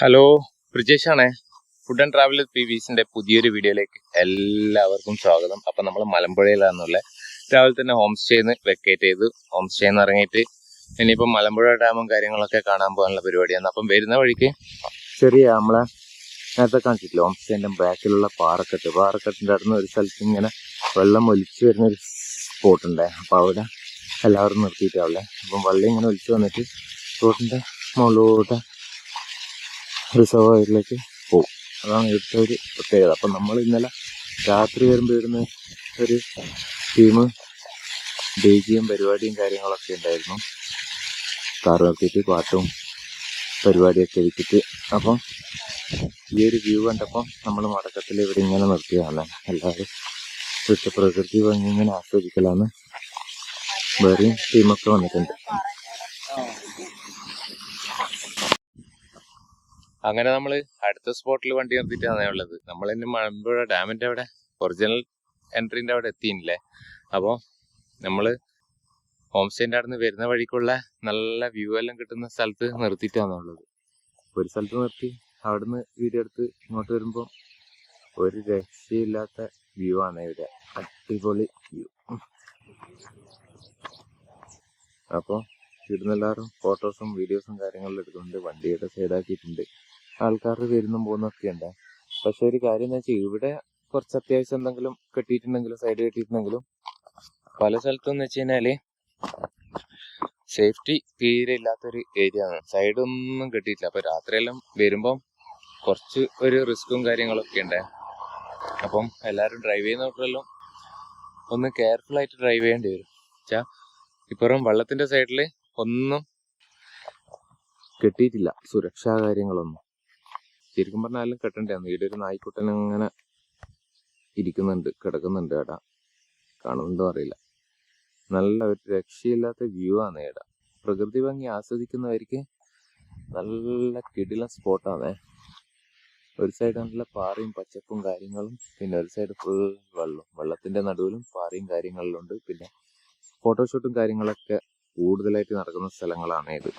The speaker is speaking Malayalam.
ഹലോ ബ്രിജേഷാണേ. ഫുഡ് ആൻഡ് ട്രാവൽ പി വീസിന്റെ പുതിയൊരു വീഡിയോയിലേക്ക് എല്ലാവർക്കും സ്വാഗതം. അപ്പൊ നമ്മൾ മലമ്പുഴയിലാണെന്നുള്ള രാവിലെ തന്നെ ഹോം സ്റ്റേന്ന് വെക്കേറ്റ് ചെയ്തു. ഹോം സ്റ്റേന്ന് ഇറങ്ങിയിട്ട് ഇനിയിപ്പം മലമ്പുഴ ഡാമും കാര്യങ്ങളൊക്കെ കാണാൻ പോകാനുള്ള പരിപാടിയാണ്. അപ്പം വരുന്ന വഴിക്ക് ചെറിയ നമ്മളെ നേരത്തെ കാണിച്ചിട്ടില്ല ഹോം സ്റ്റേന്റെ ബാക്കിലുള്ള പാറക്കെട്ട്. പാറക്കെട്ടിന്റെ അടുത്ത് ഒരു സ്ഥലത്ത് ഇങ്ങനെ വെള്ളം ഒലിച്ചു വരുന്ന ഒരു സ്പോട്ട് ഉണ്ട് അപ്പൊ അവിടെ എല്ലാവരും നിർത്തിയിട്ടാവില്ലേ അപ്പം വെള്ളം ഇങ്ങനെ ഒലിച്ചു വന്നിട്ട് സ്പോട്ടിന്റെ മുകളിലോട്ട് റിസർവോയറിലേക്ക് പോകും അതാണ് ഇവിടുത്തെ ഒരു പ്രത്യേകത. അപ്പം നമ്മൾ ഇന്നലെ രാത്രി വരുമ്പോൾ ഇവിടുന്ന് ഒരു ടീം ഡേജിയും പരിപാടിയും കാര്യങ്ങളൊക്കെ ഉണ്ടായിരുന്നു. കാർ പാട്ടും പരിപാടിയൊക്കെ ഒരുക്കിയിട്ട് അപ്പം ഈ ഒരു വ്യൂ കണ്ടപ്പം നമ്മൾ മടക്കത്തിൽ ഇവിടെ ഇങ്ങനെ നിർത്തിയതാണ്. എല്ലാവരും ഇവിടുത്തെ പ്രകൃതി ഭംഗി ഇങ്ങനെ ആസ്വദിക്കലാണ് വേറെയും ടീമൊക്കെ വന്നിട്ടുണ്ട്. അങ്ങനെ നമ്മൾ അടുത്ത സ്പോട്ടിൽ വണ്ടി നിർത്തിയിട്ടാണ് ഉള്ളത്. നമ്മൾ ഇനി മലമ്പുഴ ഡാമിന്റെ അവിടെ ഒറിജിനൽ എൻട്രിന്റെ അവിടെ എത്തിയില്ലേ? അപ്പോൾ നമ്മൾ ഹോം സ്റ്റേന്റെ അവിടെ നിന്ന് വരുന്ന വഴിക്കുള്ള നല്ല വ്യൂ എല്ലാം കിട്ടുന്ന സ്ഥലത്ത് നിർത്തിയിട്ടാണ് ഉള്ളത്. ഒരു സ്ഥലത്ത് നിർത്തി അവിടുന്ന് വീഡിയോ എടുത്ത് ഇങ്ങോട്ട് വരുമ്പോൾ ഒരു രക്ഷയില്ലാത്ത വ്യൂ ആണ് ഇവിടെ. അടിപൊളി വ്യൂ. അപ്പോൾ ഇവിടുന്ന് എല്ലാവരും ഫോട്ടോസും വീഡിയോസും കാര്യങ്ങളും എടുക്കുന്നുണ്ട് വണ്ടിയുടെ സൈഡാക്കിയിട്ടുണ്ട് ആൾക്കാർ വരുന്നും പോകുന്നൊക്കെ ഉണ്ട് പക്ഷെ ഒരു കാര്യം എന്ന് വെച്ചാൽ ഇവിടെ കുറച്ച് അത്യാവശ്യം എന്തെങ്കിലും കെട്ടിയിട്ടുണ്ടെങ്കിലും സൈഡ് കെട്ടിയിട്ടുണ്ടെങ്കിലും പല സ്ഥലത്തും എന്ന് വെച്ച് കഴിഞ്ഞാൽ സേഫ്റ്റി തീരെ ഇല്ലാത്തൊരു ഏരിയ ആണ്. സൈഡ് ഒന്നും കെട്ടിയിട്ടില്ല. അപ്പൊ രാത്രിയെല്ലാം വരുമ്പം കുറച്ച് ഒരു റിസ്ക്കും കാര്യങ്ങളൊക്കെ ഉണ്ട്. അപ്പം എല്ലാവരും ഡ്രൈവ് ചെയ്യുന്നവർക്കെല്ലാം ഒന്ന് കെയർഫുൾ ആയിട്ട് ഡ്രൈവ് ചെയ്യേണ്ടി വരും. വെച്ചാ ഇപ്പുറം വെള്ളത്തിന്റെ സൈഡിൽ ഒന്നും കെട്ടിയിട്ടില്ല. സുരക്ഷാ കാര്യങ്ങളൊന്നും. ശരിക്കും പറഞ്ഞാലും കെട്ടണ്ടായിരുന്നു ഒരു നായ്ക്കുട്ടൻ അങ്ങനെ ഇരിക്കുന്നുണ്ട് കിടക്കുന്നുണ്ട് ഏടാ കാണുന്നുണ്ടോ അറിയില്ല. നല്ല ഒരു രക്ഷയില്ലാത്ത വ്യൂ ആണ് ഏടാ പ്രകൃതി ഭംഗി ആസ്വദിക്കുന്നവർക്ക് നല്ല കിടിലൻ സ്പോട്ടാണേ ഒരു സൈഡ് നല്ല പാറയും പച്ചപ്പും കാര്യങ്ങളും പിന്നെ ഒരു സൈഡ് ഫുൾ വെള്ളം. വെള്ളത്തിന്റെ നടുവിലും പാറയും കാര്യങ്ങളിലും ഉണ്ട് പിന്നെ ഫോട്ടോഷൂട്ടും കാര്യങ്ങളൊക്കെ കൂടുതലായിട്ട് നടക്കുന്ന സ്ഥലങ്ങളാണ് ഇത്